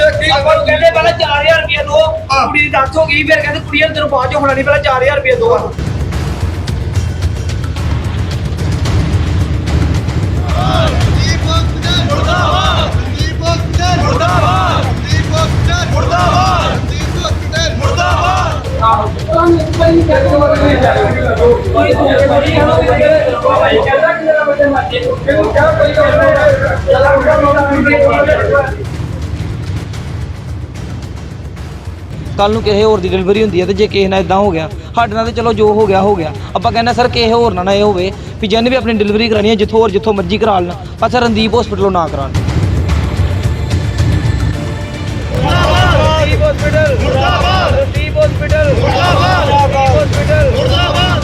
ਆਪਾਂ ਨੂੰ ਕਹਿੰਦੇ ਪਹਿਲਾਂ 4000 ਰੁਪਏ ਦੋ। ਕੁੜੀ ਦੀ ਦੱਸ ਹੋ ਗਈ ਫਿਰ ਕਹਿੰਦੇ ਕੁੜੀਆਂ ਨੂੰ ਤੈਨੂੰ ਬਾਅਦ ਚ ਹੋਣਾ ਨਹੀਂ ਪਹਿਲਾਂ 4000 ਰੁਪਏ ਦੋ। ਮੁਰਦਾਬਾਦ ਕੱਲ ਨੂੰ ਕਿਸੇ ਹੋਰ ਦੀ ਡਿਲੀਵਰੀ ਹੁੰਦੀ ਹੈ ਤੇ ਜੇ ਕਿਸੇ ਨਾਲ ਇਦਾਂ ਹੋ ਗਿਆ, ਸਾਡੇ ਨਾਲ ਤੇ ਚਲੋ ਜੋ ਹੋ ਗਿਆ ਹੋ ਗਿਆ। ਆਪਾਂ ਕਹਿੰਦੇ ਸਰ, ਕਿਸੇ ਹੋਰ ਨਾਲ ਨਾ ਇਹ ਹੋਵੇ ਵੀ ਜਿਹਨੇ ਵੀ ਆਪਣੀ ਡਿਲੀਵਰੀ ਕਰਾਣੀ ਹੈ ਜਿੱਥੋਂ ਹੋਰ ਜਿੱਥੋਂ ਮਰਜ਼ੀ ਕਰਾ ਲੈਣ, ਪਰ ਸਰ ਰਣਦੀਪ ਹਸਪੀਟਲੋਂ ਨਾ ਕਰਾਉਣ। ਦੀਪ ਹਸਪੀਟਲ ਮੁਰਦਾਬਾਦ ਦੀਪ ਹਸਪੀਟਲ ਮੁਰਦਾਬਾਦ ਦੀਪ ਹਸਪੀਟਲ ਮੁਰਦਾਬਾਦ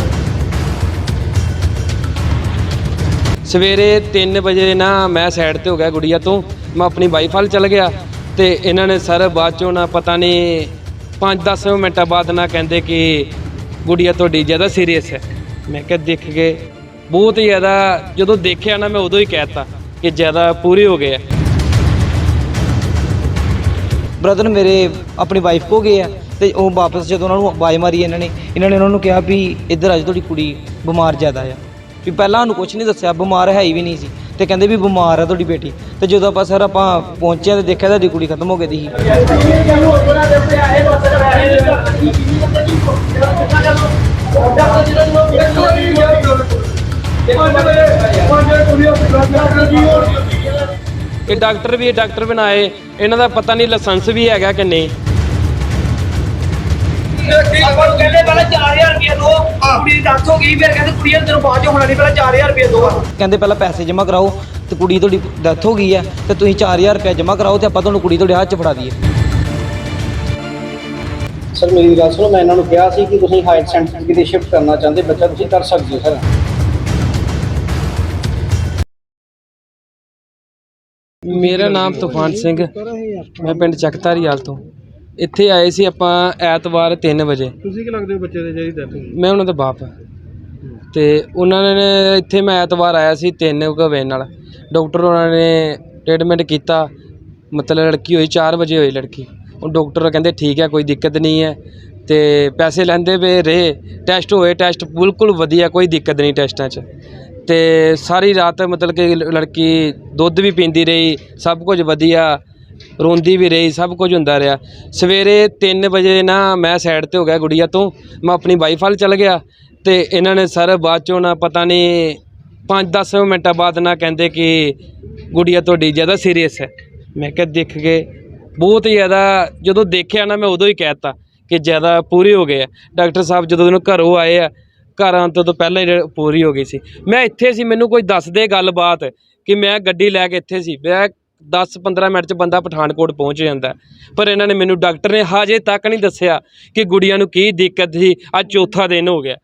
ਸਵੇਰੇ 3 ਵਜੇ ਨਾ ਮੈਂ ਸਾਈਡ ਤੇ ਹੋ ਗਿਆ ਗੁੜੀਆ ਤੋਂ, ਮੈਂ ਆਪਣੀ ਵਾਈਫ ਵੱਲ ਚਲ ਗਿਆ ਤੇ ਇਹਨਾਂ ਨੇ ਸਰ ਬਾਅਦ ਚੋਂ ਨਾ ਪਤਾ ਨਹੀਂ 5-10 ਮਿੰਟਾਂ ਬਾਅਦ ਨਾ ਕਹਿੰਦੇ ਕਿ ਗੁੜੀਆ ਤੁਹਾਡੀ ਜ਼ਿਆਦਾ ਸੀਰੀਅਸ ਹੈ। ਮੈਂ ਕਿਹਾ, ਦੇਖ ਕੇ ਬਹੁਤ ਹੀ ਜ਼ਿਆਦਾ, ਜਦੋਂ ਦੇਖਿਆ ਨਾ ਮੈਂ ਉਦੋਂ ਹੀ ਕਹਿਤਾ ਕਿ ਜ਼ਿਆਦਾ ਪੂਰੇ ਹੋ ਗਏ ਆ। ਬ੍ਰਦਰ ਮੇਰੇ ਆਪਣੀ ਵਾਈਫ ਕੋ ਗਏ ਆ ਤੇ ਉਹ ਵਾਪਸ ਜਦੋਂ ਉਹਨਾਂ ਨੂੰ ਆਵਾਜ਼ ਮਾਰੀ ਇਹਨਾਂ ਨੇ ਇਹਨਾਂ ਨੇ ਉਹਨਾਂ ਨੂੰ ਕਿਹਾ ਵੀ ਇੱਧਰ ਅੱਜ ਤੁਹਾਡੀ ਕੁੜੀ ਬਿਮਾਰ ਜ਼ਿਆਦਾ ਆ। ਵੀ ਪਹਿਲਾਂ ਉਹਨੂੰ ਕੁਝ ਨਹੀਂ ਦੱਸਿਆ, ਬਿਮਾਰ ਹੈ ਹੀ ਵੀ ਨਹੀਂ ਸੀ। ਤੇ ਕਹਿੰਦੇ ਵੀ ਬਿਮਾਰ ਆ ਤੁਹਾਡੀ ਬੇਟੀ। ਤੇ ਜਦੋਂ ਆਪਾਂ ਸਰ ਆਪਾਂ ਪਹੁੰਚਿਆ ਤੇ ਦੇਖਿਆ ਤੁਹਾਡੀ ਕੁੜੀ ਖਤਮ ਹੋ ਗਈ ਦੀ ਸੀ। ਇਹ ਡਾਕਟਰ ਵੀ ਡਾਕਟਰ ਬਣਾਏ ਇਹਨਾਂ ਦਾ ਪਤਾ ਨਹੀਂ ਲਾਇਸੈਂਸ ਵੀ ਹੈਗਾ ਕਿ ਨਹੀਂ। ਆਪਾਂ ਨੂੰ ਕਹਿੰਦੇ ਪਹਿਲਾਂ 4000 ਰੁਪਏ ਦੋ। ਕੁੜੀ ਦੀ ਦੱਸ ਹੋ ਗਈ ਫਿਰ ਕਹਿੰਦੇ ਕੁੜੀਆਂ ਨੂੰ ਤੈਨੂੰ ਬਾਅਦ ਚ ਹੋਣਾ ਨਹੀਂ ਪਹਿਲਾਂ 4000 ਰੁਪਏ ਦੋ। ਆ ਕਹਿੰਦੇ ਪਹਿਲਾਂ ਪੈਸੇ ਜਮ੍ਹਾਂ ਕਰਾਓ ਤੇ ਕੁੜੀ ਤੁਹਾਡੀ ਡੈਥ ਹੋ ਗਈ ਹੈ ਤੇ ਤੁਸੀਂ 4000 ਰੁਪਏ ਜਮ੍ਹਾਂ ਕਰਾਓ ਤੇ ਆਪਾਂ ਤੁਹਾਨੂੰ ਕੁੜੀ ਤੁਹਾਡੇ ਹੱਥ 'ਚ ਫੜਾ ਦਈਏ। ਸਰ ਮੇਰੀ ਗੱਲ ਸੁਣੋ ਮੈਂ ਇਹਨਾਂ ਨੂੰ ਕਿਹਾ ਸੀ ਕਿ ਤੁਸੀਂ ਹਾਇਰ ਸੈਂਟਰ ਕਿਤੇ ਸ਼ਿਫਟ ਕਰਨਾ ਚਾਹੁੰਦੇ ਬੱਚਾ ਤੁਸੀਂ ਕਰ ਸਕਦੇ ਹੋ ਸਰ। ਮੇਰਾ ਨਾਮ ਤੂਫਾਨ ਸਿੰਘ ਮੈਂ ਪਿੰਡ ਚੱਕਧਾਰੀਵਾਲ ਤੋਂ। ਇੱਥੇ ਆਏ ਸੀ ਆਪਾਂ ਐਤਵਾਰ 3 ਵਜੇ। ਤੁਸੀਂ ਕੀ ਲੱਗਦੇ ਹੋ ਬੱਚੇ ਦੇ ਜਿਹੜੀ ਡੈਥ ਹੋਈ? ਮੈਂ ਉਹਨਾਂ ਦਾ ਬਾਪ ਹਾਂ। ਤੇ ਉਹਨਾਂ ਨੇ ਇੱਥੇ ਮੈਂ ਐਤਵਾਰ ਆਇਆ ਸੀ 3 ਵਜੇ ਨਾਲ। ਡਾਕਟਰ ਉਹਨਾਂ ਨੇ ਟ੍ਰੀਟਮੈਂਟ ਕੀਤਾ। ਮਤਲਬ ਲੜਕੀ ਹੋਈ 4 ਵਜੇ ਹੋਈ ਲੜਕੀ। ਉਹ ਡਾਕਟਰ ਕਹਿੰਦੇ ਠੀਕ ਹੈ ਕੋਈ ਦਿੱਕਤ ਨਹੀਂ ਹੈ। ਤੇ ਪੈਸੇ ਲੈਂਦੇ ਵੇ ਰਹੇ। ਟੈਸਟ ਹੋਏ ਟੈਸਟ ਬਿਲਕੁਲ ਵਧੀਆ ਕੋਈ ਦਿੱਕਤ ਨਹੀਂ ਟੈਸਟਾਂ 'ਚ। ਤੇ ਸਾਰੀ ਰਾਤ ਮਤਲਬ ਕਿ ਲੜਕੀ ਦੁੱਧ ਵੀ ਪੀਂਦੀ ਰਹੀ। ਸਭ ਕੁਝ ਵਧੀਆ। ਰੋਂਦੀ ਵੀ ਰਹੀ, ਸਭ ਕੁਝ ਹੁੰਦਾ ਰਿਹਾ। ਸਵੇਰੇ 3 ਵਜੇ ਨਾ ਮੈਂ ਸਾਈਡ ਤੇ ਹੋ ਗਿਆ ਗੁੜੀਆ ਤੋਂ, ਮੈਂ ਆਪਣੀ ਵਾਈਫ ਵੱਲ ਚਲ ਗਿਆ ਤੇ ਇਹਨਾਂ ਨੇ ਸਰ ਬਾਅਦ ਚੋਂ ਨਾ ਪਤਾ ਨਹੀਂ 5-10 ਮਿੰਟਾਂ ਬਾਅਦ ਨਾ ਕਹਿੰਦੇ ਕਿ ਗੁੜੀਆ ਤੁਹਾਡੀ ਜ਼ਿਆਦਾ ਸੀਰੀਅਸ ਹੈ। ਮੈਂ ਕਿਹਾ ਦੇਖ ਕੇ ਬਹੁਤ ਹੀ ਜ਼ਿਆਦਾ, ਜਦੋਂ ਦੇਖਿਆ ਨਾ ਮੈਂ ਉਦੋਂ ਹੀ ਕਹਿਤਾ ਕਿ ਜ਼ਿਆਦਾ ਪੂਰੇ ਹੋ ਗਏ ਆ। ਡਾਕਟਰ ਸਾਹਿਬ ਜਦੋਂ ਉਹਨੂੰ ਘਰੋਂ ਆਏ ਆ, ਘਰਾਂ ਆਉਣ ਤੋਂ ਪਹਿਲਾਂ ਹੀ ਪੂਰੀ ਹੋ ਗਈ ਸੀ। ਮੈਂ ਇੱਥੇ ਸੀ, ਮੈਨੂੰ ਕੋਈ ਦੱਸ ਦੇ ਗੱਲਬਾਤ ਕਿ ਮੈਂ ਗੱਡੀ ਲੈ ਕੇ ਇੱਥੇ ਸੀ। ਮੈਂ 10-15 ਮਿੰਟ 'ਚ ਬੰਦਾ ਪਠਾਨਕੋਟ ਪਹੁੰਚ ਜਾਂਦਾ। ਪਰ ਇਹਨਾਂ ਨੇ ਮੈਨੂੰ ਡਾਕਟਰ ਨੇ ਹਜੇ ਤੱਕ ਨਹੀਂ ਦੱਸਿਆ ਕਿ ਗੁੜੀਆ ਨੂੰ ਕੀ ਦਿੱਕਤ ਸੀ। ਅੱਜ ਚੌਥਾ ਦਿਨ ਹੋ ਗਿਆ।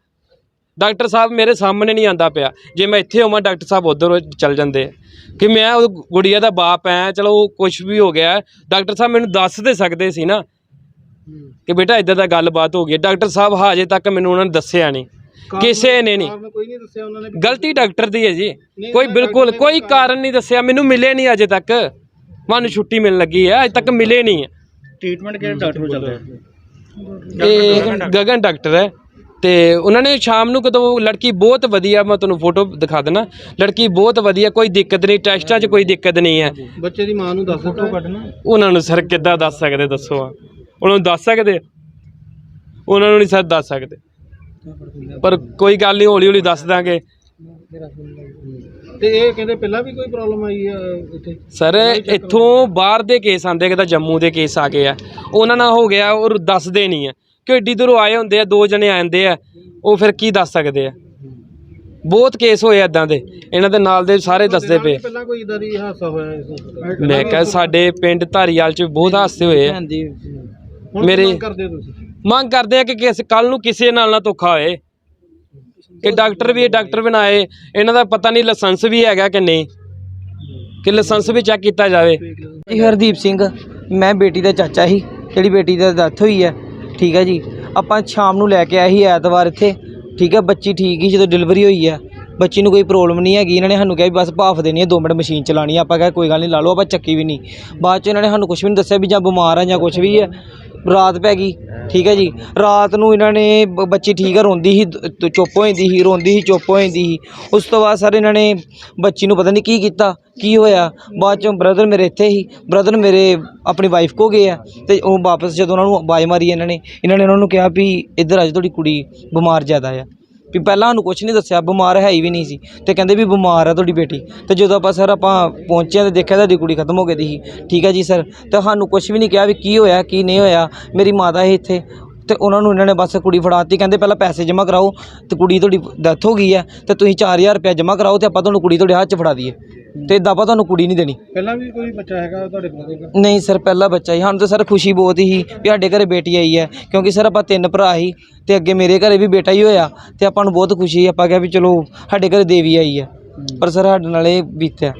ਡਾਕਟਰ ਸਾਹਿਬ ਮੇਰੇ ਸਾਹਮਣੇ ਨਹੀਂ ਆਂਦਾ ਪਿਆ। ਜੇ ਮੈਂ ਇੱਥੇ ਹੋਵਾਂ ਡਾਕਟਰ ਸਾਹਿਬ ਉਧਰ ਚੱਲ ਜਾਂਦੇ ਕਿ ਮੈਂ ਉਹ ਗੁੜੀਆ ਦਾ ਬਾਪ ਐ ਚਲੋ ਕੁਝ ਵੀ ਹੋ ਗਿਆ। ਡਾਕਟਰ ਸਾਹਿਬ ਮੈਨੂੰ ਦੱਸ ਦੇ ਸਕਦੇ ਸੀ ਨਾ। ਕਿ ਬੇਟਾ ਇਦਾਂ ਦਾ ਗੱਲਬਾਤ ਹੋ ਗਈ। ਡਾਕਟਰ ਸਾਹਿਬ ਹਜੇ ਤੱਕ ਮੈਨੂੰ ਉਹਨਾਂ ਨੇ ਦੱਸਿਆ ਨਹੀਂ। ਕਿਸੇ ਨੇ ਨਹੀਂ। ਕਾਰਨ ਕੋਈ ਨਹੀਂ ਦੱਸਿਆ ਉਹਨਾਂ ਨੇ ਗਲਤੀ ਡਾਕਟਰ ਦੀ ਹੈ ਜੀ। ਕੋਈ ਬਿਲਕੁਲ ਕੋਈ ਕਾਰਨ ਨਹੀਂ ਦੱਸਿਆ। ਮੈਨੂੰ ਮਿਲੇ ਨਹੀਂ ਅਜੇ ਤੱਕ। ਮੈਨੂੰ ਛੁੱਟੀ ਮਿਲਣ ਲੱਗੀ ਹੈ। ਅਜੇ ਤੱਕ ਮਿਲੇ ਨਹੀਂ ਹੈ। ਟ੍ਰੀਟਮੈਂਟ ਕਿਹੜੇ ਡਾਕਟਰ ਨੂੰ ਚੱਲ ਰਿਹਾ? ਇਹ ਗਗਨ ਡਾਕਟਰ ਹੈ। ਤੇ ਉਹਨਾਂ ਨੇ ਸ਼ਾਮ ਨੂੰ ਕਦੋਂ ਲੜਕੀ ਬਹੁਤ ਵਧੀਆ ਮੈਂ ਤੁਹਾਨੂੰ ਫੋਟੋ ਦਿਖਾ ਦੇਣਾ ਲੜਕੀ ਬਹੁਤ ਵਧੀਆ ਕੋਈ ਦਿੱਕਤ ਨਹੀਂ। ਟੈਸਟਾਂ 'ਚ ਕੋਈ ਦਿੱਕਤ ਨਹੀਂ ਹੈ। ਬੱਚੇ ਦੀ ਮਾਂ ਨੂੰ ਦੱਸ ਫੋਟੋ ਕੱਢਣਾ। ਉਹਨਾਂ ਨੂੰ ਸਰ ਕਿੱਦਾਂ ਦੱਸ ਸਕਦੇ ਦੱਸੋ। ਆ ਉਹਨਾਂ ਨੂੰ ਦੱਸ ਸਕਦੇ? ਉਹਨਾਂ ਨੂੰ ਨਹੀਂ ਸਰ ਦੱਸ ਸਕਦੇ। ਪਰ ਕੋਈ ਗੱਲ ਨਹੀਂ ਹੌਲੀ ਹੌਲੀ ਦੱਸ ਦਾਂਗੇ। ਤੇ ਇਹ ਕਹਿੰਦੇ ਪਹਿਲਾਂ ਵੀ ਕੋਈ ਪ੍ਰੋਬਲਮ ਆਈ ਆ ਇੱਥੇ? ਸਰ ਇੱਥੋਂ ਬਾਹਰ ਦੇ ਕੇਸ ਆਂਦੇ ਕਿਤਾ ਜੰਮੂ ਦੇ ਕੇਸ ਆ ਗਏ ਆ। ਉਹਨਾਂ ਨਾਲ ਹੋ ਗਿਆ ਉਹ ਦੱਸਦੇ ਨਹੀਂ ਆ। ਕਿ ਏਡੀ ਦੂਰੋਂ ਆਏ ਹੁੰਦੇ ਆ ਦੋ ਜਣੇ ਆਂਦੇ ਆ ਉਹ ਫਿਰ ਕੀ ਦੱਸ ਸਕਦੇ ਆ? ਬਹੁਤ ਕੇਸ ਹੋਏ ਇਦਾਂ ਦੇ। ਇਹਨਾਂ ਦੇ ਨਾਲ ਦੇ ਸਾਰੇ ਦੱਸਦੇ ਪਏ ਪਹਿਲਾਂ ਕੋਈ ਇਦਾਂ ਦੀ ਹਾਦਸਾ ਹੋਇਆ ਇਸ ਮੈਂ ਕਿਹਾ ਸਾਡੇ ਪਿੰਡ ਧਾਰੀਵਾਲ ਚ ਬਹੁਤ ਹਾਦਸੇ ਹੋਏ ਆ। ਮੇਰੇ- ਕਰਦੇ ਤੁਸੀਂ? ਮੰਗ ਕਰਦੇ ਆ ਕਿ ਕਿਸ ਕੱਲ ਨੂੰ ਕਿਸੇ ਨਾਲ ਨਾ ਧੋਖਾ ਹੋਏ। ਕਿ ਡਾਕਟਰ ਵੀ, ਡਾਕਟਰ ਬਣਾਏ ਇਹਨਾਂ ਦਾ ਪਤਾ ਨਹੀਂ ਲਾਇਸੈਂਸ ਵੀ ਹੈਗਾ ਕਿ ਨਹੀਂ। ਕਿ ਲਾਇਸੈਂਸ ਵੀ ਚੈੱਕ ਕੀਤਾ ਜਾਵੇ। ਜੀ, ਹਰਦੀਪ ਸਿੰਘ, ਮੈਂ ਬੇਟੀ ਦਾ ਚਾਚਾ ਸੀ। ਜਿਹੜੀ ਬੇਟੀ ਦਾ ਡੈਥ ਹੋਈ ਹੈ ਠੀਕ ਹੈ ਜੀ। ਆਪਾਂ ਸ਼ਾਮ ਨੂੰ ਲੈ ਕੇ ਆਏ ਸੀ ਐਤਵਾਰ ਇੱਥੇ। ਠੀਕ ਹੈ ਬੱਚੀ ਠੀਕ ਹੀ ਜਦੋਂ ਡਿਲੀਵਰੀ ਹੋਈ ਹੈ ਬੱਚੀ ਨੂੰ ਕੋਈ ਪ੍ਰੋਬਲਮ ਨਹੀਂ ਹੈਗੀ, ਇਹਨਾਂ ਨੇ ਸਾਨੂੰ ਕਿਹਾ ਵੀ ਬਸ ਭਾਫ ਦੇਣੀ ਹੈ 2 ਮਿੰਟ ਮਸ਼ੀਨ ਚਲਾਣੀ ਹੈ। ਆਪਾਂ ਕਿਹਾ ਕੋਈ ਗੱਲ ਨਹੀਂ, ਲਾ ਲਓ, ਆਪਾਂ ਚੱਕੀ ਵੀ ਨਹੀਂ। ਬਾਅਦ ਚ ਇਹਨਾਂ ਨੇ ਸਾਨੂੰ ਕੁਝ ਵੀ ਨਹੀਂ ਦੱਸਿਆ ਵੀ ਜਾਂ ਬਿਮਾਰ ਆ ਜਾਂ ਕੁਝ ਵੀ ਹੈ ਰਾਤ ਪੈ ਗਈ, ਠੀਕ ਹੈ ਜੀ। ਰਾਤ ਨੂੰ ਇਹਨਾਂ ਨੇ ਬ- ਬੱਚੀ ਠੀਕ ਆ, ਰੋਂਦੀ ਸੀ, ਦ- ਚੁੱਪ ਹੋ ਜਾਂਦੀ ਸੀ, ਰੋਂਦੀ ਸੀ, ਚੁੱਪ ਹੋ ਜਾਂਦੀ ਸੀ। ਉਸ ਤੋਂ ਬਾਅਦ ਸਰ ਇਹਨਾਂ ਨੇ ਬੱਚੀ ਨੂੰ ਪਤਾ ਨਹੀਂ ਕੀ ਕੀਤਾ, ਕੀ ਹੋਇਆ? ਬਾਅਦ ਚੋਂ ਬ੍ਰਦਰ ਮੇਰੇ ਇੱਥੇ ਹੀ ਬ੍ਰਦਰ ਮੇਰੇ ਆਪਣੀ ਵਾਈਫ ਕੋ ਗਏ ਆ ਤੇ ਉਹ ਵਾਪਸ ਜਦੋਂ ਉਹਨਾਂ ਨੂੰ ਆਵਾਜ਼ ਮਾਰੀ ਇਹਨਾਂ ਨੇ ਇਹਨਾਂ ਨੇ ਉਹਨਾਂ ਨੂੰ ਕਿਹਾ ਵੀ ਇੱਧਰ ਅੱਜ ਤੁਹਾਡੀ ਕੁੜੀ ਬਿਮਾਰ ਜ਼ਿਆਦਾ ਆ। ਵੀ ਪਹਿਲਾਂ ਸਾਨੂੰ ਕੁਝ ਨਹੀਂ ਦੱਸਿਆ, ਬਿਮਾਰ ਹੈ ਹੀ ਵੀ ਨਹੀਂ ਸੀ ਤੇ ਕਹਿੰਦੇ ਵੀ ਬਿਮਾਰ ਹੈ ਤੁਹਾਡੀ ਬੇਟੀ। ਤੇ ਜਦੋਂ ਆਪਾਂ ਸਰ ਆਪਾਂ ਪਹੁੰਚੇ ਤੇ ਦੇਖਿਆ ਤੁਹਾਡੀ ਕੁੜੀ ਖਤਮ ਹੋ ਗਈ ਦੀ ਸੀ। ਠੀਕ ਹੈ ਜੀ ਸਰ, ਤੇ ਸਾਨੂੰ ਕੁਝ ਵੀ ਨਹੀਂ ਕਿਹਾ ਵੀ ਕੀ ਹੋਇਆ, ਕੀ ਨਹੀਂ ਹੋਇਆ। ਮੇਰੀ ਮਾਤਾ ਹੈ ਇੱਥੇ, ਤੇ ਉਹਨਾਂ ਨੂੰ ਇਹਨਾਂ ਨੇ ਬਸ ਕੁੜੀ ਫੜਾਤੀ ਕਹਿੰਦੇ ਪਹਿਲਾਂ ਪੈਸੇ ਜਮ੍ਹਾਂ ਕਰਾਓ ਤੇ ਕੁੜੀ ਤੁਹਾਡੀ ਡੈਥ ਹੋ ਗਈ ਹੈ, ਤੇ ਤੁਸੀਂ 4000 ਰੁਪਏ ਜਮ੍ਹਾਂ ਕਰਾਓ ਤੇ ਆਪਾਂ ਤੁਹਾਨੂੰ ਕੁੜੀ ਤੁਹਾਡੇ ਹੱਥ 'ਚ ਫੜਾ ਦਈਏ। ਤੇ ਇਦਾਂ ਆਪਾਂ ਤੁਹਾਨੂੰ ਕੁੜੀ ਨਹੀਂ ਦੇਣੀ। ਪਹਿਲਾਂ ਵੀ ਕੋਈ ਬੱਚਾ ਹੈਗਾ ਤੁਹਾਡੇ ਕੋਲ ਨਹੀਂ ਸਰ ਪਹਿਲਾ ਬੱਚਾ ਹੀ ਸਾਨੂੰ ਤਾਂ ਸਰ ਖੁਸ਼ੀ ਬਹੁਤ ਹੀ ਵੀ ਸਾਡੇ ਘਰੇ ਬੇਟੀ ਆਈ ਹੈ। ਕਿਉਂਕਿ ਸਰ ਆਪਾਂ ਤਿੰਨ ਭਰਾ ਸੀ ਤੇ ਅੱਗੇ ਮੇਰੇ ਘਰੇ ਵੀ ਬੇਟਾ ਹੀ ਹੋਇਆ ਤੇ ਆਪਾਂ ਨੂੰ ਬਹੁਤ ਖੁਸ਼ੀ ਆਪਾਂ ਕਿਹਾ ਵੀ ਚਲੋ ਸਾਡੇ ਘਰੇ ਦੇਵੀ ਆਈ ਹੈ। ਪਰ ਸਰ ਸਾਡੇ ਨਾਲ ਇਹ ਬੀਤਿਆ।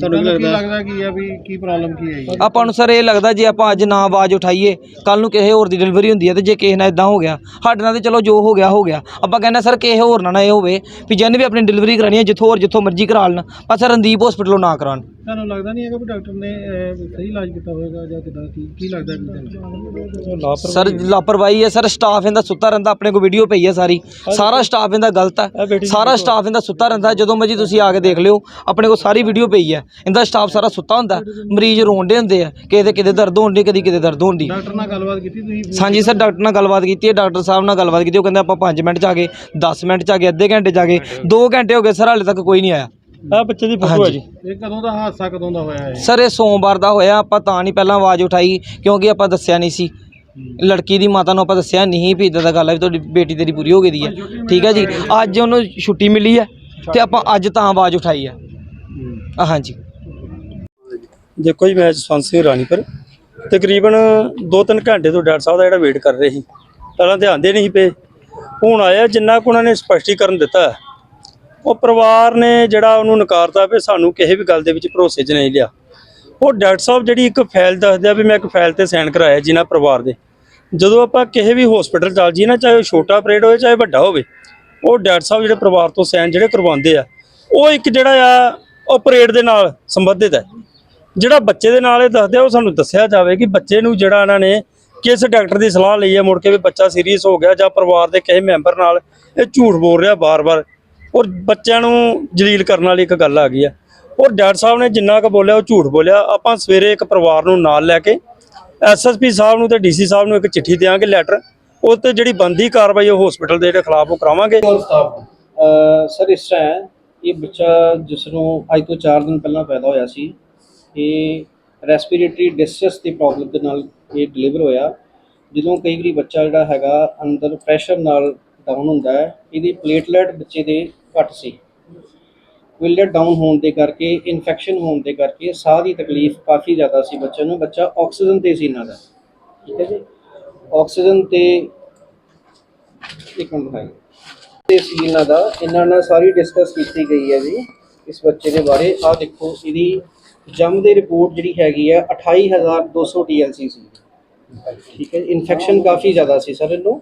ਤੁਹਾਨੂੰ ਕੀ ਲੱਗਦਾ? ਕੀ ਆ ਵੀ ਕੀ ਪ੍ਰੋਬਲਮ ਕੀ ਹੈ ਆਪਾਂ ਨੂੰ ਸਰ ਇਹ ਲੱਗਦਾ ਜੇ ਆਪਾਂ ਅੱਜ ਨਾ ਆਵਾਜ਼ ਉਠਾਈਏ ਕੱਲ ਨੂੰ ਕਿਸੇ ਹੋਰ ਦੀ ਡਿਲੀਵਰੀ ਹੁੰਦੀ ਹੈ ਤੇ ਜੇ ਕਿਸੇ ਨਾਲ ਇਦਾਂ ਹੋ ਗਿਆ ਸਾਡੇ ਨਾਲ ਤੇ ਚਲੋ ਜੋ ਹੋ ਗਿਆ ਹੋ ਗਿਆ। ਆਪਾਂ ਕਹਿੰਦੇ ਸਰ ਕਿਸੇ ਹੋਰ ਨਾਲ ਨਾ ਇਹ ਹੋਵੇ ਵੀ ਜਿਹਨੇ ਵੀ ਆਪਣੀ ਡਿਲੀਵਰੀ ਕਰਾਣੀ ਹੈ ਜਿੱਥੋਂ ਹੋਰ ਜਿੱਥੋਂ ਮਰਜ਼ੀ ਕਰਾ ਲੈਣ ਪਰ ਸਰ ਰਣਦੀਪ ਹਸਪੀਟਲੋਂ ਨਾ ਕਰਾਉਣ। ਤੁਹਾਨੂੰ ਲੱਗਦਾ ਨਹੀਂ ਹੈਗਾ ਵੀ ਡਾਕਟਰ ਨੇ ਅਹ, ਸਹੀ ਇਲਾਜ ਕੀਤਾ ਹੋਵੇਗਾ ਜਾਂ ਕਿਦਾਂ ਕੀ ਕੀ ਲੱਗਦਾ ਕੀ ਸਰ ਲਾਪਰਵਾਹੀ ਹੈ। ਸਰ ਸਟਾਫ ਇਹਦਾ ਸੁੱਤਾ ਰਹਿੰਦਾ ਆਪਣੇ ਕੋਲ ਵੀਡੀਓ ਪਈ ਹੈ ਸਾਰੀ। ਸਾਰਾ ਸਟਾਫ ਇਹਦਾ ਗਲਤ ਹੈ। ਸਾਰਾ ਸਟਾਫ ਇਹਦਾ ਸੁੱਤਾ ਰਹਿੰਦਾ ਜਦੋਂ ਮਰਜ਼ੀ ਤੁਸੀਂ ਆ ਕੇ ਦੇਖ ਲਿਓ। ਆਪਣੇ ਕੋਲ ਸਾਰੀ ਵੀਡੀਓ ਪਈ ਹੈ। ਇਹਦਾ ਸਟਾਫ ਸਾਰਾ ਸੁੱਤਾ ਹੁੰਦਾ ਮਰੀਜ਼ ਰੋਂਦੇ ਹੁੰਦੇ ਆ। ਕਿਤੇ ਕਿਤੇ ਦਰਦ ਹੋਣ ਦੀ ਕਦੀ ਕਿਤੇ ਦਰਦ ਹੋਣ ਦੀ ਡਾਕਟਰ ਨਾਲ ਗੱਲਬਾਤ ਕੀਤੀ ਤੁਸੀਂ? ਹਾਂਜੀ ਸਰ ਡਾਕਟਰ ਨਾਲ ਗੱਲਬਾਤ ਕੀਤੀ ਹੈ। ਡਾਕਟਰ ਸਾਹਿਬ ਨਾਲ ਗੱਲਬਾਤ ਕੀਤੀ ਉਹ ਕਹਿੰਦੇ ਆਪਾਂ 5 ਮਿੰਟ ਚ ਆ ਗਏ 10 ਮਿੰਟ ਚ ਆ ਗਏ ਅੱਧੇ ਘੰਟੇ ਚ ਆ ਗਏ। 2 ਘੰਟੇ ਹੋ ਗਏ ਸਰ ਹਾਲੇ ਤੱਕ ਕੋਈ ਨਹੀਂ ਆਇਆ। ਆ ਬੱਚੇ ਦੀ ਫੋਟੋ ਹੈ ਜੀ। ਇਹ ਕਦੋਂ ਦਾ ਹਾਦਸਾ ਕਦੋਂ ਦਾ ਹੋਇਆ ਹੈ ਸਰ ਇਹ ਸੋਮਵਾਰ ਦਾ ਹੋਇਆ ਆਪਾਂ ਤਾਂ ਨਹੀਂ ਪਹਿਲਾਂ ਆਵਾਜ਼ ਉਠਾਈ ਕਿਉਂਕਿ ਆਪਾਂ ਦੱਸਿਆ ਨਹੀਂ ਸੀ। ਲੜਕੀ ਦੀ ਮਾਤਾ ਨੂੰ ਆਪਾਂ ਦੱਸਿਆ ਨਹੀਂ ਵੀ ਇਦਾਂ ਦਾ ਗੱਲ ਹੈ ਵੀ ਤੁਹਾਡੀ ਬੇਟੀ ਤੇਰੀ ਪੂਰੀ ਹੋ ਗਈ ਦੀ ਹੈ ਠੀਕ ਹੈ ਜੀ। ਅੱਜ ਉਹਨੂੰ ਛੁੱਟੀ ਮਿਲੀ ਹੈ ਤੇ ਆਪਾਂ ਅੱਜ ਤਾਂ ਆਵਾਜ਼ ਉਠਾਈ ਹੈ। ਹਾਂਜੀ। ਦੇਖੋ ਜੀ ਮੈਂ ਜਸਵੰਤ ਸਿੰਘ ਰਾਣੀਪੁਰ। ਤਕਰੀਬਨ 2-3 ਘੰਟੇ ਤੋਂ ਡਾਕਟਰ ਸਾਹਿਬ ਦਾ ਜਿਹੜਾ ਵੇਟ ਕਰ ਰਹੇ ਸੀ। ਪਹਿਲਾਂ ਧਿਆਨ ਦੇ ਨਹੀਂ ਪਏ। ਹੁਣ ਆਇਆ ਜਿੰਨਾ ਕੁ ਉਹਨਾਂ ਨੇ ਸਪਸ਼ਟੀਕਰਨ ਦਿੱਤਾ ਉਹ ਪਰਿਵਾਰ ਨੇ ਜਿਹੜਾ ਉਹਨੂੰ ਨਕਾਰਤਾ ਵੀ ਸਾਨੂੰ ਕਿਸੇ ਵੀ ਗੱਲ ਦੇ ਵਿੱਚ ਭਰੋਸੇ 'ਚ ਨਹੀਂ ਲਿਆ। ਉਹ ਡਾਕਟਰ ਸਾਹਿਬ ਜਿਹੜੀ ਇੱਕ ਫਾਈਲ ਦੱਸਦੇ ਆ ਵੀ ਮੈਂ ਇੱਕ ਫਾਈਲ ਤੇ ਸਾਈਨ ਕਰਾਇਆ ਜਿਨ੍ਹਾਂ ਪਰਿਵਾਰ ਦੇ। ਜਦੋਂ ਆਪਾਂ ਕਿਸੇ ਵੀ ਹਸਪੀਟਲ ਚੱਲ ਜੀ ਨਾ, ਚਾਹੇ ਉਹ ਛੋਟਾ ਆਪਰੇਟ ਹੋਵੇ, ਚਾਹੇ ਵੱਡਾ ਹੋਵੇ, ਉਹ ਡਾਕਟਰ ਸਾਹਿਬ ਜਿਹੜੇ ਪਰਿਵਾਰ ਤੋਂ ਸਾਈਨ ਜਿਹੜੇ ਕਰਵਾਉਂਦੇ ਆ, ਉਹ ਇੱਕ ਜਿਹੜਾ ਆ ਆਪਰੇਟ ਦੇ ਨਾਲ ਸੰਬੰਧਿਤ ਹੈ ਜਿਹੜਾ ਬੱਚੇ ਦੇ ਨਾਲ ਇਹ ਦੱਸਦੇ ਆ, ਉਹ ਸਾਨੂੰ ਦੱਸਿਆ ਜਾਵੇ ਕਿ ਬੱਚੇ ਨੂੰ ਜਿਹੜਾ ਇਹਨਾਂ ਨੇ ਕਿਸ ਡਾਕਟਰ ਦੀ ਸਲਾਹ ਲਈ ਹੈ ਮੁੜ ਕੇ ਵੀ ਬੱਚਾ ਸੀਰੀਅਸ ਹੋ ਗਿਆ ਜਾਂ ਪਰਿਵਾਰ ਦੇ ਕਿਸੇ ਮੈਂਬਰ ਨਾਲ ਇਹ ਝੂਠ ਬੋਲ ਰਿਹਾ ਬਾਰ-ਬਾਰ। ਔਰ ਬੱਚਿਆਂ ਨੂੰ ਜਲੀਲ ਕਰਨ ਵਾਲੀ ਇੱਕ ਗੱਲ ਆ ਗਈ ਆ। ਔਰ ਡਾਕਟਰ ਸਾਹਿਬ ਨੇ ਜਿੰਨਾ ਕੁ ਬੋਲਿਆ, ਉਹ ਝੂਠ ਬੋਲਿਆ। ਆਪਾਂ ਸਵੇਰੇ ਇੱਕ ਪਰਿਵਾਰ ਨੂੰ ਨਾਲ ਲੈ ਕੇ ਐਸਐਸਪੀ ਸਾਹਿਬ ਨੂੰ ਤੇ ਡੀਸੀ ਸਾਹਿਬ ਨੂੰ ਇੱਕ ਚਿੱਠੀ ਦਿਆਂਗੇ, ਲੈਟਰ। ਉਹ ਤੇ ਜਿਹੜੀ ਬੰਦੀ ਕਾਰਵਾਈ ਉਹ ਹਸਪੀਟਲ ਦੇ ਜਿਹੜੇ ਖਿਲਾਫ ਉਹ ਕਰਾਵਾਂਗੇ। ਸਰ, ਇਸ ਤਰ੍ਹਾਂ ਹੈ, ਇਹ ਬੱਚਾ ਜਿਸ ਨੂੰ ਅੱਜ ਤੋਂ 4 ਦਿਨ ਪਹਿਲਾਂ ਪੈਦਾ ਹੋਇਆ ਸੀ, ਇਹ ਰੈਸਪੀਰੇਟਰੀ ਡਿਸਟ੍ਰੈਸ ਦੀ ਪ੍ਰੋਬਲਮ ਦੇ ਨਾਲ ਇਹ ਡਿਲੀਵਰ ਹੋਇਆ। ਜਦੋਂ ਕਈ ਵਾਰੀ ਬੱਚਾ ਜਿਹੜਾ ਹੈਗਾ ਅੰਦਰ ਪ੍ਰੈਸ਼ਰ ਨਾਲ ਡਾਊਨ ਹੁੰਦਾ ਹੈ, ਇਹਦੀ ਪਲੇਟਲੈਟ ਬੱਚੇ ਦੇ ਘੱਟ ਸੀ। ਪਲੇਟਲੈਟ ਡਾਊਨ ਹੋਣ ਦੇ ਕਰਕੇ ਇਨਫੈਕਸ਼ਨ ਹੋਣ ਦੇ ਕਰਕੇ ਸਾਹ ਦੀ ਤਕਲੀਫ ਕਾਫੀ ਜ਼ਿਆਦਾ ਸੀ ਬੱਚੇ ਨੂੰ। ਬੱਚਾ ਆਕਸੀਜਨ ਤੇ ਸੀ ਇਹਨਾਂ ਦਾ। ਠੀਕ ਹੈ ਜੀ? ਆਕਸੀਜਨ ਤੇ ਇੱਕ ਮਿੰਟ ਭਾਈ। ਤੇ ਸੀ ਇਹਨਾਂ ਦਾ। ਇਹਨਾਂ ਨਾਲ ਸਾਰੀ ਡਿਸਕਸ ਕੀਤੀ ਗਈ ਹੈ ਜੀ ਇਸ ਬੱਚੇ ਦੇ ਬਾਰੇ। ਆਹ ਦੇਖੋ, ਇਹਦੀ ਜਮ ਦੀ ਰਿਪੋਰਟ ਜਿਹੜੀ ਹੈਗੀ ਹੈ 28200 TLC ਸੀ ਠੀਕ ਹੈ ਇਨਫੈਕਸ਼ਨ ਕਾਫੀ ਜ਼ਿਆਦਾ ਸੀ ਸਰ ਇਹਨੂੰ।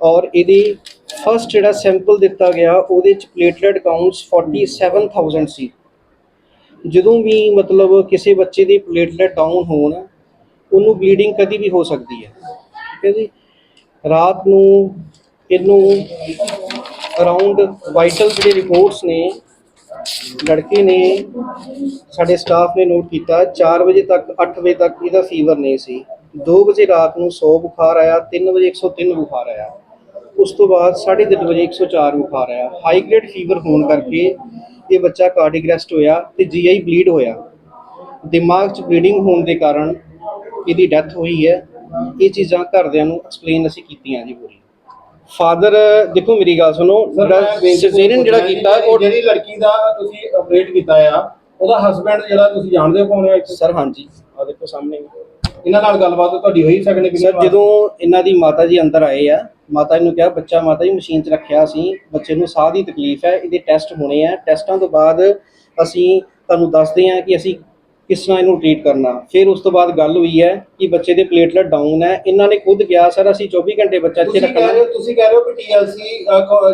ਔਰ ਇਹਦੀ ਫਸਟ ਜਿਹੜਾ ਸੈਂਪਲ ਦਿੱਤਾ ਗਿਆ, ਉਹਦੇ ਚ ਪਲੇਟਲੈਟ ਕਾਊਂਟਸ 47000 ਸੀ। ਜਦੋਂ ਵੀ ਮਤਲਬ ਕਿਸੇ ਬੱਚੇ ਦੀ ਪਲੇਟਲੈਟ ਡਾਊਨ ਹੋਣ, ਉਹਨੂੰ ਬਲੀਡਿੰਗ ਕਦੀ ਵੀ ਹੋ ਸਕਦੀ ਹੈ। ਠੀਕ ਹੈ ਜੀ? ਰਾਤ ਨੂੰ ਇਹਨੂੰ ਅਰਾਊਂਡ ਵਾਈਟਲ ਜਿਹੜੇ ਰਿਪੋਰਟਸ ਨੇ, ਲੜਕੇ ਨੇ, ਸਾਡੇ ਸਟਾਫ ਨੇ ਨੋਟ ਕੀਤਾ 4 ਵਜੇ ਤੱਕ 8 ਵਜੇ ਤੱਕ ਇਹਦਾ ਫੀਵਰ ਨਹੀਂ ਸੀ। 2 ਵਜੇ ਰਾਤ ਨੂੰ 100 ਬੁਖਾਰ ਆਇਆ 3 ਵਜੇ 103 ਬੁਖਾਰ ਆਇਆ। ਉਸ ਤੋਂ ਬਾਅਦ 3:30 ਵਜੇ 104 ਬੁਖਾਰ ਆਇਆ ਹਾਈ ਗ੍ਰੇਡ ਫੀਵਰ ਹੋਣ ਕਰਕੇ ਇਹ ਬੱਚਾ ਕਾਰਡਿਕ ਅਰੈਸਟ ਹੋਇਆ ਤੇ ਜੀਆਈ ਬਲੀਡ ਹੋਇਆ। ਦਿਮਾਗ 'ਚ ਬਲੀਡਿੰਗ ਹੋਣ ਦੇ ਕਾਰਨ ਇਹਦੀ ਡੈਥ ਹੋਈ ਹੈ। ਇਹ ਚੀਜ਼ਾਂ ਘਰਦਿਆਂ ਨੂੰ ਐਕਸਪਲੇਨ ਅਸੀਂ ਕੀਤੀਆਂ ਜੀ ਪੂਰੀ। ਫਾਦਰ ਦੇਖੋ ਮੇਰੀ ਗੱਲ ਸੁਣੋ ਸਿਜ਼ੇਰੀਅਨ ਜਿਹੜਾ ਕੀਤਾ ਉਹ ਜਿਹੜੀ ਲੜਕੀ ਦਾ ਤੁਸੀਂ ਆਪਰੇਟ ਕੀਤਾ ਆ ਉਹਦਾ ਹਸਬੰਡ ਜਿਹੜਾ ਤੁਸੀਂ ਜਾਣਦੇ ਹੋ ਕੌਣ ਹੈ? ਸਰ ਹਾਂਜੀ। ਆ ਦੇਖੋ ਸਾਹਮਣੇ। ਇਹਨਾਂ ਨਾਲ ਗੱਲਬਾਤ ਤੁਹਾਡੀ ਹੋਈ ਸੈਕੰਡ ਸਰ ਜਦੋਂ ਇਹਨਾਂ ਦੀ ਮਾਤਾ ਜੀ ਅੰਦਰ ਆਏ ਆ ਮਾਤਾ ਜੀ ਨੂੰ ਕਿਹਾ ਬੱਚਾ ਮਾਤਾ ਜੀ ਮਸ਼ੀਨ 'ਚ ਰੱਖਿਆ ਸੀ ਬੱਚੇ ਨੂੰ ਸਾਹ ਦੀ ਤਕਲੀਫ ਹੈ ਇਹਦੇ ਟੈਸਟ ਹੋਣੇ ਆ ਟੈਸਟਾਂ ਤੋਂ ਬਾਅਦ ਅਸੀਂ ਤੁਹਾਨੂੰ ਦੱਸਦੇ ਹਾਂ ਕਿ ਅਸੀਂ ਕਿਸ ਤਰ੍ਹਾਂ ਇਹਨੂੰ ਟ੍ਰੀਟ ਕਰਨਾ। ਫਿਰ ਉਸ ਤੋਂ ਬਾਅਦ ਗੱਲ ਹੋਈ ਹੈ ਕਿ ਬੱਚੇ ਦੇ ਪਲੇਟਲੈਟ ਡਾਊਨ ਹੈ। ਇਹਨਾਂ ਨੇ ਖੁਦ ਕਿਹਾ ਸਰ ਅਸੀਂ 24 ਘੰਟੇ ਬੱਚਾ ਇੱਥੇ ਤੁਸੀਂ ਕਹਿ ਰਹੇ ਰੱਖਣਾ ਹੋ ਤੁਸੀਂ ਕਹਿ ਰਹੇ ਹੋ ਕਿ ਟੀਐਲਸੀ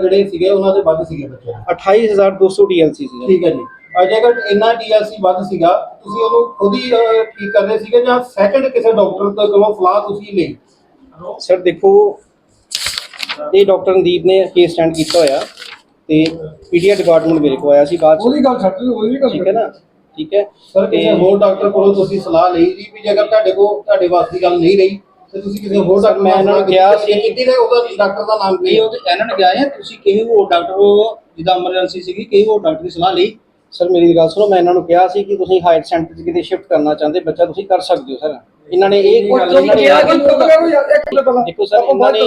ਜਿਹੜੇ ਸੀਗੇ ਉਹਨਾਂ ਦੇ ਵੱਧ ਸੀਗੇ ਬੱਚੇ। 28200 TLC ਸੀ ਠੀਕ ਹੈ ਜੀ। ਅ, ਜੇਕਰ ਇੰਨਾ ਟੀਐਲਸੀ ਵੱਧ ਸੀਗਾ ਤੁਸੀਂ ਉਹਨੂੰ ਖੁਦ ਹੀ ਠੀਕ ਕਰਦੇ ਸੀਗੇ ਜਾਂ ਸੈਕੰਡ ਕਿਸੇ ਡਾਕਟਰ ਤੋਂ ਕੋਲੋਂ ਸਲਾਹ ਤੁਸੀਂ ਲਈ? ਸਰ ਦੇਖੋ ਇਹ ਡਾਕਟਰ ਨਦੀਪ ਨੇ ਕੇਸ ਸਟੈਂਡ ਕੀਤਾ ਹੋਇਆ ਤੇ ਪੀਡੀਆ ਡਿਪਾਰਟਮੈਂਟ ਮੇਰੇ ਕੋਲ ਆਇਆ ਸੀ ਬਾਅਦ ਚ। ਗੱਲ ਛੱਡ ਉਹਦੀ ਠੀਕ ਹੈ ਨਾ? ਠੀਕ ਹੈ। ਸਰ ਕਿਸੇ ਤੇ- ਹੋਰ ਡਾਕਟਰ ਕੋਲੋਂ ਤੁਸੀਂ ਸਲਾਹ ਲਈ ਜੀ ਵੀ ਜੇਕਰ ਤੁਹਾਡੇ ਕੋਲ ਤੁਹਾਡੇ ਵਾਸ ਦੀ ਗੱਲ ਨਹੀਂ ਰਹੀ ਤੇ ਤੁਸੀਂ ਕਿਸੇ ਹੋਰ ਡਾਕਟਰ ਮੈਂ ਇਹਨਾਂ ਨੂੰ ਕਿਹਾ ਸੀ- ਕੀਤੀ ਤੇ ਉਹਦਾ ਡਾਕਟਰ ਦਾ ਨਾਮ ਕੀ ਇਹ ਹੈ? ਉਹ ਇਹਨਾਂ ਨੇ ਕਿਹਾ ਹੈ ਤੁਸੀਂ ਕਿਸੇ ਹੋਰ ਡਾਕਟਰ ਕੋ ਜਿੱਦਾਂ ਐਮਰਜੈਂਸੀ ਸੀਗੀ ਕਿਸੇ ਹੋਰ ਡਾਕਟਰ ਦੀ ਸਲਾਹ ਲਈ। ਸਰ ਮੇਰੀ ਗੱਲ ਸੁਣੋ ਮੈਂ ਇਹਨਾਂ ਨੂੰ ਕਿਹਾ ਸੀ ਕਿ ਤੁਸੀਂ ਹਾਇਰ ਸੈਂਟਰ 'ਚ ਕਿਤੇ ਸ਼ਿਫਟ ਕਰਨਾ ਚਾਹੁੰਦੇ ਬੱਚਾ ਤੁਸੀਂ ਕਰ ਸਕਦੇ ਹੋ ਸਰ। ਇਹਨਾਂ ਨੇ ਇਹ ਤੁਸੀਂ ਕਿਹਾ ਕਿ ਦੇਖੋ ਸਰ ਇਹਨਾਂ ਨੇ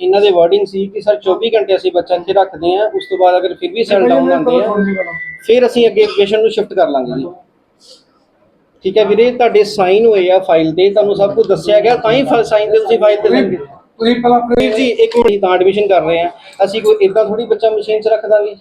ਇਹਨਾਂ ਦੇ ਵਰਡਿੰਗ ਸੀ ਕਿ ਸਰ 24 ਘੰਟੇ ਅਸੀਂ ਬੱਚਾ ਇੱਥੇ ਰੱਖਦੇ ਆ ਉਸ ਤੋਂ ਬਾਅਦ ਅਗਰ ਫਿਰ ਵੀ ਸੈਲ ਡਾਊਨ ਆਉਂਦੇ ਆ ਫਿਰ ਅਸੀਂ ਅੱਗੇ ਪੇਸ਼ੈਂਟ ਨੂੰ ਸ਼ਿਫਟ ਕਰ ਲਾਂਗੇ ਜੀ। ਠੀਕ ਹੈ ਵੀਰੇ ਤੁਹਾਡੇ ਸਾਈਨ ਹੋਏ ਆ ਫਾਈਲ ਤੇ ਤੁਹਾਨੂੰ ਸਭ ਕੁਝ ਦੱਸਿਆ ਗਿਆ ਤਾਂ ਹੀ ਸਾਈਨ ਤੇ ਤੁਸੀਂ ਫਾਈਲ ਤੇ ਲੈਂਗੇ। ਤੁਸੀਂ ਪਹਿਲਾਂ ਜੀ ਇੱਕ ਮਿੰਟ ਤਾਂ ਐਡਮਿਸ਼ਨ ਕਰ ਰਹੇ ਆ ਅਸੀਂ ਕੋਈ ਇਦਾਂ ਥੋੜੀ ਬੱਚਾ ਮਸ਼ੀਨ 'ਚ ਰੱਖ ਦਾਂਗੇ?